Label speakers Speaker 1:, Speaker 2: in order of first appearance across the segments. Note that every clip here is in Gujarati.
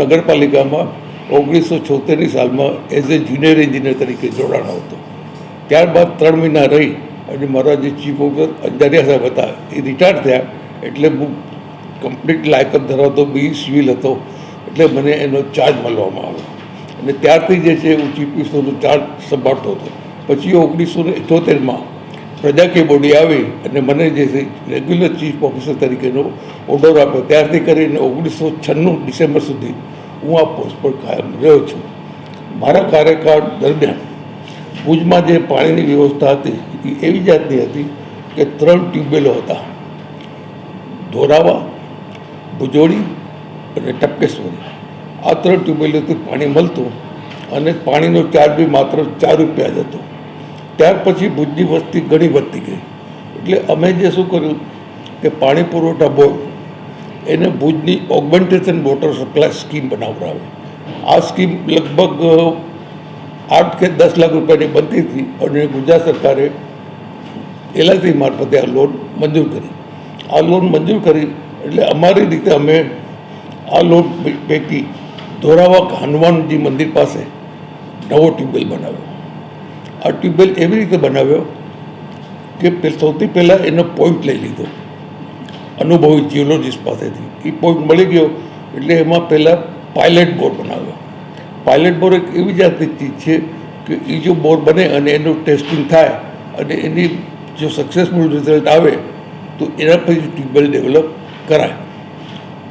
Speaker 1: નગરપાલિકામાં ઓગણીસો છોતેરની સાલમાં એઝ એ જુનિયર એન્જિનિયર તરીકે જોડાણો હતો. ત્યારબાદ ત્રણ મહિના રહી અને મારા જે ચીફ ઓફિસર અંજારિયા સાહેબ હતા, એ રિટાયર થયા એટલે હું કમ્પ્લીટ લાયકત ધરાવતો બી સિવિલ હતો એટલે મને એનો ચાર્જ મળવામાં આવ્યો. અને ત્યારથી જે છે, હું ચીફ મિનિસ્ટરનો ચાર્જ સંભાળતો હતો. પછી ઓગણીસો ને ઇઠોતેરમાં પ્રજાકીય બોડી આવી અને મને જે રેગ્યુલર ચીફ ઓફિસર તરીકેનો ઓર્ડર આપ્યો. ત્યારથી કરીને ઓગણીસો છન્નું ડિસેમ્બર સુધી હું આ પોસ્ટ પર કાયમ રહ્યો છું. મારા કાર્યકાળ દરમિયાન ભુજમાં જે પાણીની વ્યવસ્થા હતી, એ એવી જાતની હતી કે ત્રણ ટ્યુબવેલો હતા. ધોરાવા, ભુજોડી અને ટપકેશ્વરી. આ ત્રણ ટ્યુબવેલોથી પાણી મળતું અને પાણીનો ચાર્જ બી માત્ર ચાર રૂપિયા જ હતો. ત્યાર પછી ભુજની વસ્તી ઘણી વધતી ગઈ. એટલે અમે જે શું કર્યું કે પાણી પુરવઠા બોર્ડ, એને ભુજની ઓગમેન્ટેશન વોટર સપ્લાય સ્કીમ બનાવડાવે. આ સ્કીમ લગભગ આઠ કે દસ લાખ રૂપિયાની બનતી હતી અને ગુજરાત સરકારે એલઆઈસી મારફતે આ લોન મંજૂર કરી. આ લોન મંજૂર કરી એટલે અમારી રીતે અમે આ લોન પૈકી ધોરાવા હનુમાનજી મંદિર પાસે નવો ટ્યુબવેલ બનાવ્યો. આ ટ્યુબવેલ એવી રીતે બનાવ્યો કે સૌથી પહેલાં એનો પોઈન્ટ લઈ લીધો. અનુભવી જીઓલોજીસ્ટ પાસેથી. એ પોઈન્ટ મળી ગયો એટલે એમાં પહેલાં પાયલટ બોર બનાવ્યો. પાયલટ બોર એક એવી જાતની ચીજ છે કે એ જો બોર બને અને એનું ટેસ્ટિંગ થાય અને એની જો સક્સેસફુલ રિઝલ્ટ આવે, તો એના પછી ટ્યુબવેલ ડેવલપ કરાય.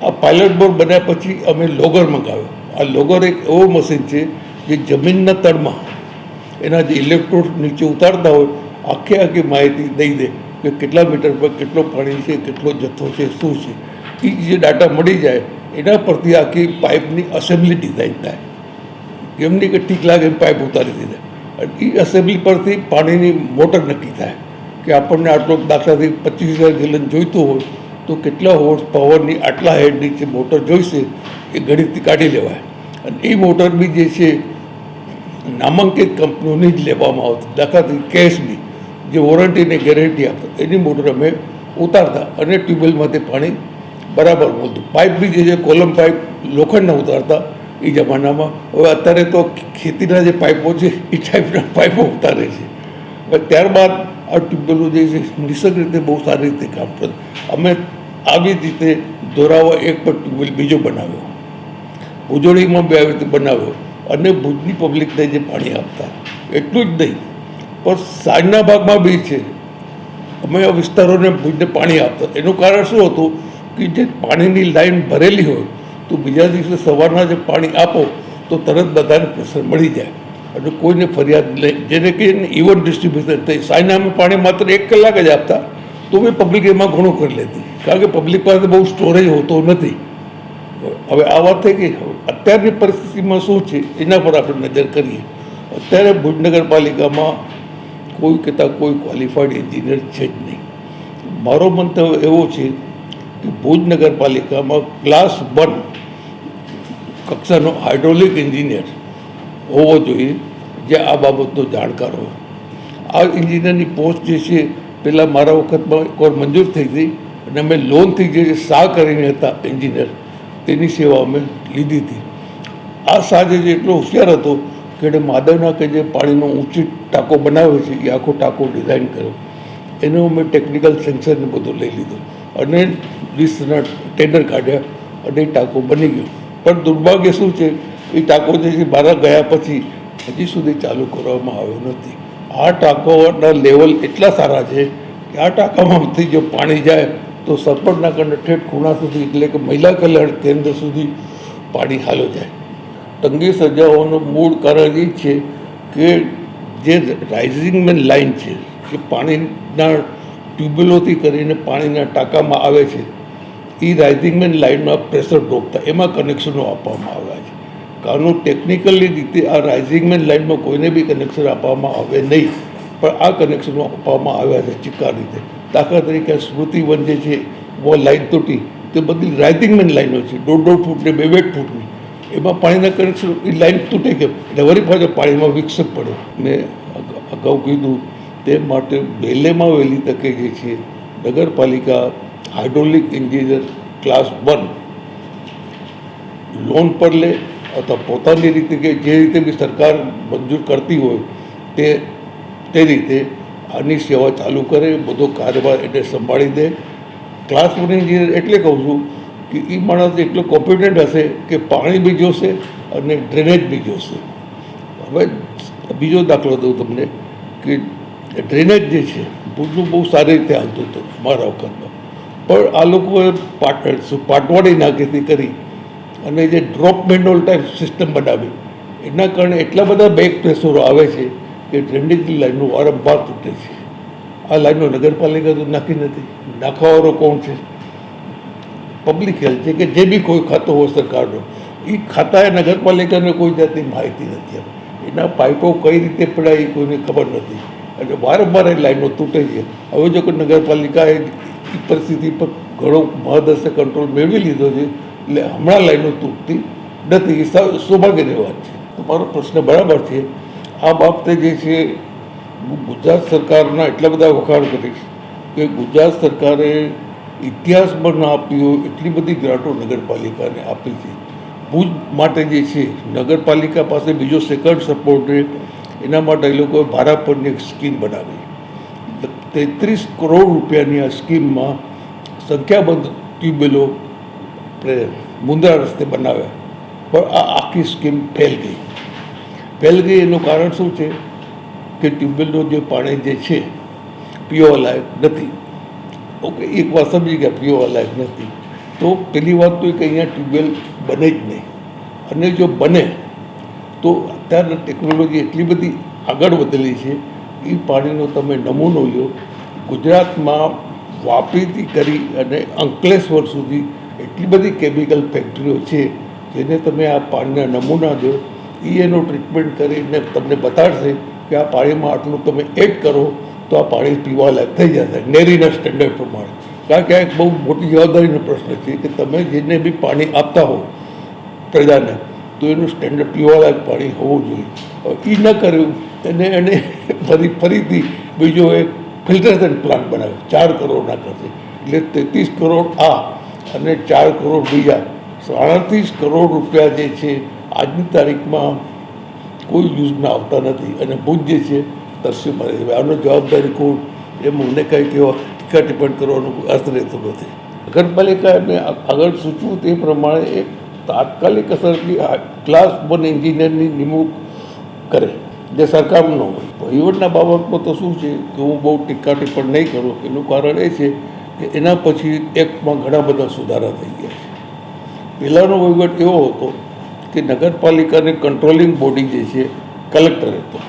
Speaker 1: આ પાયલટ બોર બન્યા પછી અમે લોગર મંગાવ્યો. આ લોગર એક એવો મશીન છે જે જમીનના તળમાં એના જે ઇલેક્ટ્રોડ નીચે ઉતારતા હોય, આખી આખી માહિતી દઈ દે કે કેટલા મીટર પર કેટલો પાણી છે, કેટલો જથ્થો છે, શું છે. એ જે ડાટા મળી જાય, એના પરથી આખી પાઇપની અસેમ્બલી ડિઝાઇન થાય. એમ નહીં કે ઠીક લાગે પાઇપ ઉતારી દીધા. અને એ અસેમ્બલી પરથી પાણીની મોટર નક્કી થાય કે આપણને આટલો દાખલાથી પચીસ હજાર ગેલન જોઈતું હોય, તો કેટલા હોર્સ પાવરની આટલા હેડની જે મોટર જોઈશે, એ ગણિતથી કાઢી લેવાય. અને એ મોટર બી જે છે નામાંકિત કંપનીઓની જ લેવામાં આવતી. દાખલાથી કેશની, જે વોરંટીને ગેરંટી આપતા. એની મોટર અમે ઉતારતા અને ટ્યુબવેલમાંથી પાણી બરાબર મળતું. પાઇપ બી જે છે, કોલમ પાઇપ લોખંડના ઉતારતા એ જમાનામાં. હવે અત્યારે તો ખેતીના જે પાઇપો છે, એ ટાઈપના પાઇપો ઉતારે છે. હવે ત્યારબાદ આ ટ્યુબવેલો જે છે, નિસર્ગ રીતે બહુ સારી રીતે કામ કરે. અમે આવી રીતે દોરાવા એક પર ટ્યુબવેલ બીજો બનાવ્યો. ભુજોડીમાં બી આવી રીતે બનાવ્યો. અને ભુજની પબ્લિકને જે પાણી આપતા. એટલું જ નહીં, પણ સાંજના ભાગમાં બી છે. અમે આ વિસ્તારોને ભુજને પાણી આપતા. એનું કારણ શું હતું કે જે પાણીની લાઈન ભરેલી હોય, તો બીજા દિવસે સવારના જે પાણી આપો, તો તરત બધાને પ્રેશર મળી જાય. અને કોઈને ફરિયાદ નહીં જેને કે ઇવન ડિસ્ટ્રીબ્યુશન થઈ. સાંજના પાણી માત્ર એક કલાક જ આપતા, તો બી પબ્લિક એમાં ઘણું કરી લેતી. કારણ કે પબ્લિક પાસે બહુ સ્ટોરેજ હોતો નથી. હવે આ વાત થઈ ગઈ. અત્યારની પરિસ્થિતિમાં શું છે, એના પર આપણે નજર કરીએ. અત્યારે ભુજ નગરપાલિકામાં કોઈ કહેતા કોઈ ક્વોલિફાઈડ એન્જિનિયર છે જ નહીં. મારો મંતવ્ય એવો છે કે ભુજ નગરપાલિકામાં ક્લાસ વન કક્ષાનો હાઇડ્રોલિક એન્જિનિયર હોવો જોઈએ, જે આ બાબતનો જાણકાર હોય. આ એન્જિનિયરની પોસ્ટ જે છે, પહેલાં મારા વખતમાં એકવાર મંજૂર થઈ હતી અને અમે લોનથી જે શાહ કરીને હતા એન્જિનિયર તેની સેવા અમે લીધી હતી. આ સાજે જે એટલો હોશિયાર હતો કે એને માદવના કે જે પાણીનો ઊંચી ટાંકો બનાવ્યો છે, એ આખો ટાંકો ડિઝાઇન કર્યો. એનું અમે ટેકનિકલ સેન્સરને બધું લઈ લીધું અને વીસના ટેન્ડર કાઢ્યા અને એ ટાંકો બની ગયો. પણ દુર્ભાગ્ય શું છે, એ ટાંકો જે બહાર ગયા પછી હજી સુધી ચાલુ કરવામાં આવ્યો નથી. આ ટાંકોના લેવલ એટલા સારા છે કે આ ટાંકામાંથી જો પાણી જાય તો સરપંચના કારણે ઠેઠ ખૂણા સુધી, એટલે કે મહિલા કલ્યાણ કેન્દ્ર સુધી પાણી હાલો જાય. તંગી સજાઓનું મૂળ કારણ એ છે કે જે રાઇઝિંગ મેન લાઇન છે કે પાણીના ટ્યુબવેલોથી કરીને પાણીના ટાંકામાં આવે છે એ રાઇઝિંગ મેન લાઇનમાં પ્રેશર ડોકતા એમાં કનેક્શનો આપવામાં આવ્યા છે. કાનૂન ટેકનિકલી રીતે આ રાઇઝિંગ મેન લાઇનમાં કોઈને બી કનેક્શન આપવામાં આવે નહીં. પણ આ કનેક્શનો આપવામાં આવ્યા છે ચિક્કા રીતે દાખલા તરીકે સ્મૃતિવન સ્મૃતિ વન જે છે વો લાઇન તૂટી, તે બધી રાઇઝિંગ મેન લાઈનો છે, દોઢ દોઢ ફૂટની બે બે ફૂટની. એમાં પાણીના કનેક્શન એ લાઇન તૂટે કેમ? એટલે પાછો પાણીમાં વિક્ષેપ પડે મેં અગાઉ કીધું, તે માટે વહેલેમાં વહેલી તકે જે છે, નગરપાલિકા hydraulic engineer class one loan પર લે અથવા પોતાની રીતે કે જે રીતે બી સરકાર મંજૂર કરતી હોય, તે તે રીતે આની સેવા ચાલુ કરે, બધો કારોબાર એને સંભાળી દે. ક્લાસ વન એન્જિનિયર એટલે કહું છું કે એ માણસ એટલો કોમ્પિટન્ટ હશે કે પાણી બી જોશે અને ડ્રેનેજ બી જોશે. હવે બીજો દાખલો દઉં તમને કે ડ્રેનેજ જે છે, ભુજનું બહુ સારી રીતે હાલતું હતું મારા વખતમાં પણ આ લોકોએ પાટ પાટવાડી નાખીથી કરી અને જે ડ્રોપ મેન્ડોલ ટાઈપ સિસ્ટમ બનાવી. એના કારણે એટલા બધા બેક પ્રેશરો આવે છે કે ડ્રેનેજની લાઈનનું વારંવાર તૂટે છે. આ લાઈનો નગરપાલિકા તો નાખી નથી. નાખવાવાળો કોણ છે? પબ્લિક હેલ્થ છે કે જે બી કોઈ ખાતો હોય સરકારનો એ ખાતાએ નગરપાલિકાને કોઈ જાતની માહિતી નથી. એના પાઇપો કઈ રીતે પડાય એ કોઈને ખબર નથી. અને વારંવાર એ લાઈનો તૂટે છે. હવે જો કે નગરપાલિકાએ એ પરિસ્થિતિ પર ઘણો મહદઅંશે કંટ્રોલ મેળવી લીધો છે, એટલે હમણાં લાઈનો તૂટતી નથી. એ સૌભાગ્યની વાત છે. તમારો પ્રશ્ન બરાબર છે. આ બાબતે જે છે, ગુજરાત સરકારના એટલા બધા વખાણ કરીશ કે ગુજરાત સરકારે ઇતિહાસમાં ના આપી હોય એટલી બધી ગ્રાન્ટો નગરપાલિકાને આપી છે. ભુજ માટે જે છે, નગરપાલિકા પાસે બીજો સેકન્ડ સપોર્ટ રહે એના માટે એ લોકોએ ભાડા પરની એક સ્કીમ બનાવી. તેત્રીસ કરોડ રૂપિયાની આ સ્કીમમાં સંખ્યાબંધ ટ્યુબવેલો મુંદ્રા રસ્તે બનાવ્યા. પણ આ આખી સ્કીમ ફેલ ગઈ ગઈ એનું કારણ શું છે? કે ટ્યુબવેલનું જે પાણી જે છે, પીવા લાયક નથી. ઓકે, એક વાર સમજી ગયા, પીવા લાયક નથી. તો પેલી વાત તો કે અહીંયા ટ્યુબવેલ બને જ નહીં. અને જો બને, તો અત્યારની ટેકનોલોજી એટલી બધી આગળ વધેલી છે, એ પાણીનો તમે નમૂનો લ્યો ગુજરાતમાં વાપરીથી કરી અને અંકલેશ્વર સુધી એટલી બધી કેમિકલ ફેક્ટરીઓ છે, જેને તમે આ પાણીના નમૂના દો એ એનો ટ્રીટમેન્ટ કરીને તમને બતાડશે કે આ પાણીમાં આટલું તમે એડ કરો, તો આ પાણી પીવા લાયક થઈ જશે. નેરીના સ્ટેન્ડર્ડ પ્રમાણે. કારણ કે આ એક બહુ મોટી જવાબદારીનો પ્રશ્ન છે કે તમે જેને બી પાણી આપતા હો, પ્રજાને, તો એનું સ્ટેન્ડર્ડ પીવાલાયક પાણી હોવું જોઈએ. એ ન કર્યું, એને એને ફરી, ફરીથી બીજો એક ફિલ્ટરેશન પ્લાન્ટ બનાવ્યો. ચાર કરોડના ખર્ચે એટલે તેત્રીસ કરોડ આ અને ચાર કરોડ બીજા. સાડત્રીસ કરોડ રૂપિયા જે છે આજની તારીખમાં કોઈ યુઝમાં આવતા નથી અને ભુજ જે છે તરસ્યું મારે આનો જવાબદારી કોણ? એ મને કંઈ કેવા ટીકા ટિપ્પણ કરવાનો અર્થ રહેતો નથી. નગરપાલિકા નગરપાલિકાને આગળ સૂચવું તે પ્રમાણે એક તાત્કાલિક અસરથી ક્લાસ વન એન્જિનિયરની નિમણૂક કરે. જે સરકારનો હોય. વહીવટના બાબતમાં તો શું છે કે હું બહુ ટીકા ટિપ્પણ નહીં કરું, એનું કારણ એ છે કે એના પછી એકમાં ઘણા બધા સુધારા થઈ ગયા છે. પહેલાંનો વહીવટ એવો હતો કે નગરપાલિકાની કંટ્રોલિંગ બોડી જે છે કલેક્ટર હતો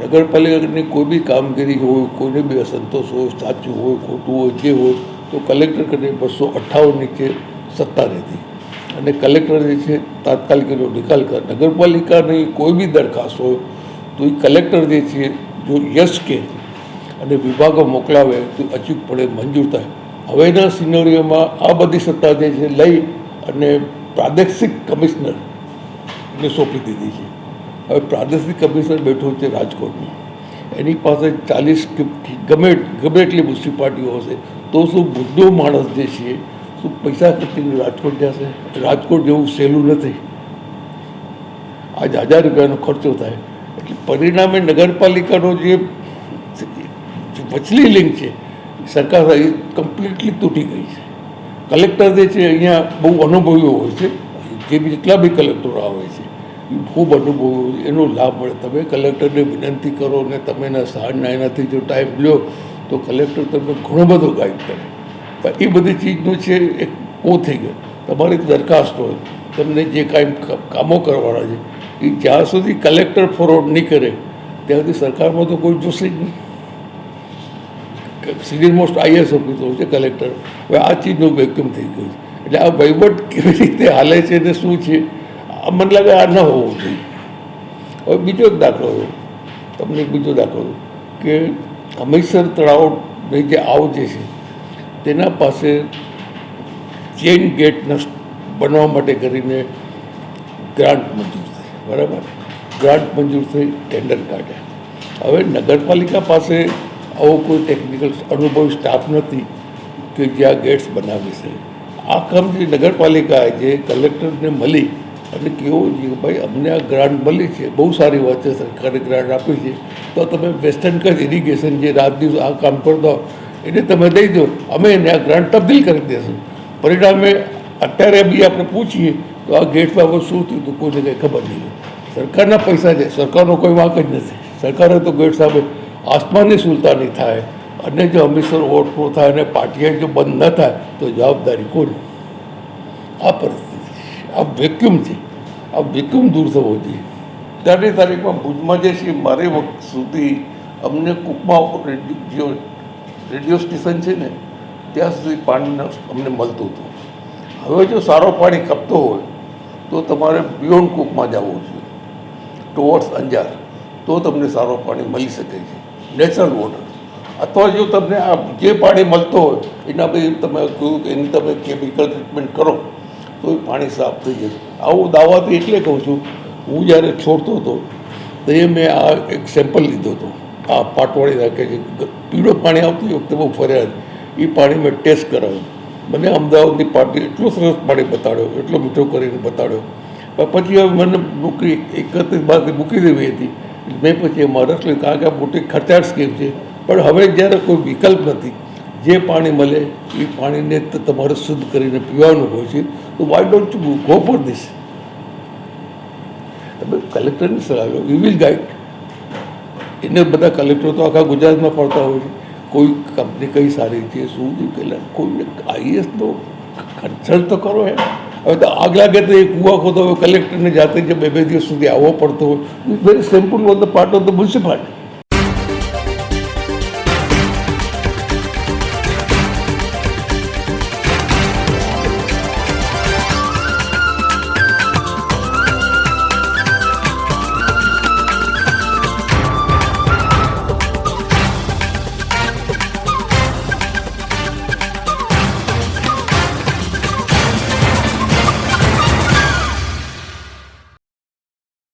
Speaker 1: નગરપાલિકાની કોઈ બી કામગીરી હોય કોઈને બી અસંતોષ હોય, સાચું હોય, ખોટું હોય, જે હોય, તો કલેક્ટર કરીને બસો અઠ્ઠાવન નીચે સત્તા રહેતી. અને કલેક્ટર જે છે, તાત્કાલિક એનો નિકાલ કરે. નગરપાલિકાની કોઈ બી દરખાસ્ત હોય, તો એ કલેક્ટર જે છે, જો યશ કે અને વિભાગો મોકલાવે, તો અચૂકપણે મંજૂર થાય. હવેના સિનોરીઓમાં આ બધી સત્તા જે છે, લઈ અને પ્રાદેશિક કમિશનરને સોંપી દીધી છે. હવે પ્રાદેશિક કમિશનર બેઠો છે રાજકોટમાં. એની પાસે ચાલીસ ગમે ગમે એટલી મ્યુનિસિપાલિટીઓ હશે, તો શું બુદ્ધો માણસ જે છે, શું પૈસા ખર્ચીને રાજકોટ જશે? રાજકોટ જેવું સહેલું નથી. આજ હજાર રૂપિયાનો ખર્ચો થાય. એટલે પરિણામે નગરપાલિકાનો જે વચલી લિંક છે, સરકાર કમ્પ્લીટલી તૂટી ગઈ છે. કલેક્ટર જે છે, અહીંયા બહુ અનુભવીઓ હોય છે. જે બી જેટલા બી કલેક્ટરો આવે છે, એ ખૂબ અનુભવી એનો લાભ મળે. તમે કલેક્ટરને વિનંતી કરો ને તમે એના સાંજના એનાથી જો ટાઈમ લો તો કલેક્ટર તમને ઘણો બધો ગાઈડ કરે. પણ એ બધી ચીજનું છે એક ઓ થઈ ગયો. તમારી દરખાસ્ત હોય. તમને જે કાંઈ કામો કરવાના છે, એ જ્યાં સુધી કલેક્ટર ફોરવર્ડ નહીં કરે, ત્યાં સુધી સરકારમાં તો કોઈ જોશે જ નહીં. સિનિયર મોસ્ટ આઈએસ ઓફિસર છે, કલેક્ટર. હવે આ ચીજનું વેક્યુમ થઈ ગયું છે. એટલે આ વહીવટ કેવી રીતે હાલે છે ને શું છે, મને લાગે આ ન હોવું જોઈએ. હવે બીજો એક દાખલો છે. તમને એક બીજો દાખલો કે હમીરસર તળાવની જે આવ જે છે, તેના પાસે ચેઇન ગેટના બનવા માટે કરીને ગ્રાન્ટ મંજૂર થઈ. બરાબર? ગ્રાન્ટ મંજૂર થઈ, ટેન્ડર કાઢ્યા. હવે નગરપાલિકા પાસે આવો કોઈ ટેકનિકલ અનુભવી સ્ટાફ નથી કે જે આ ગેટ્સ બનાવી છે. આ કામ જે નગરપાલિકા જે કલેક્ટરને મળી અને કેવું છે કે ભાઈ અમને આ ગ્રાન્ટ મળી છે, બહુ સારી વાત છે, સરકારે ગ્રાન્ટ આપી છે. તો તમે વેસ્ટર્ન કચ્છ ઇરિગેશન જે રાત દિવસ આ કામ કરતા એને તમે દઈ દો, અમે એને આ ગ્રાન્ટ તબદીલ કરી દેશું. પરિણામે અત્યારે બી આપણે પૂછીએ તો આ ગેટ બાબત શું થયું હતું, કોઈને કંઈ ખબર નહીં સરકારના પૈસા છે, સરકારનો કોઈ વાંક જ નથી. સરકારે તો ગેટ સામે આસમાનની સુલતાની થાય. અને જો હંમેશા ઓવરફ્લો થાય અને પાટિયા જો બંધ ન થાય, તો જવાબદારી કોની? આ પરિસ્થિતિ આ વેક્યુમ છે. આ વેક્યુમ દૂર થવો જોઈએ. ત્યારની તારીખમાં ભુજમાં જે છે, મારે વખત સુધી અમને કુકમાં રેડિયો રેડિયો સ્ટેશન છે ને, ત્યાં સુધી પાણી અમને મળતું હતું. હવે જો સારો પાણી ખપતો હોય, તો તમારે બિયોન્ડ કુકમાં જવું જોઈએ. ટુવર્ડ્સ અંજાર. તો તમને સારો પાણી મળી શકે છે. નેચરલ વોટર અથવા જો તમને આ જે પાણી મળતો હોય, એના બી તમે કહ્યું કે એની તમે કેમિકલ ટ્રીટમેન્ટ કરો, તો એ પાણી સાફ થઈ જશે આવું દાવાથી એટલે કહું છું, હું જ્યારે છોડતો હતો, તો એ મેં આ એક સેમ્પલ લીધો હતો. આ પાટવાળી રાખે છે. પીળું પાણી આવતું એ વખતે બહુ ફરિયાદ એ પાણી મેં ટેસ્ટ કરાવ્યું. મને અમદાવાદની પાર્ટી એટલો સરસ પાણી બતાડ્યો, એટલો મીઠો કરીને બતાડ્યો. પછી હવે મને મૂકી એકત્રીસ બાદ મૂકી દેવી હતી. મેં પછી એમાં કારણ કે આ મોટી ખર્ચાળ સ્કીમ છે? પણ હવે જ્યારે કોઈ વિકલ્પ નથી, જે પાણી મળે, એ પાણીને તમારે શુદ્ધ કરીને પીવાનું હોય છે, તો why don't you go for this તમે કલેક્ટરને સલાહ વી વિલ ગાઈડ એને બધા કલેક્ટરો તો આખા ગુજરાતમાં પડતા હોય છે. કોઈ કંપની કઈ સારી છે, શું છે પહેલાં કોઈને આઈએસનો કન્સલ્ટ તો કરો એમ. હવે તો આગલા ગતે એ કૂવા ખોદો હવે કલેક્ટરને જાતે જે બે બે દિવસ સુધી આવવો પડતો હોય. Very simple on the part of the municipality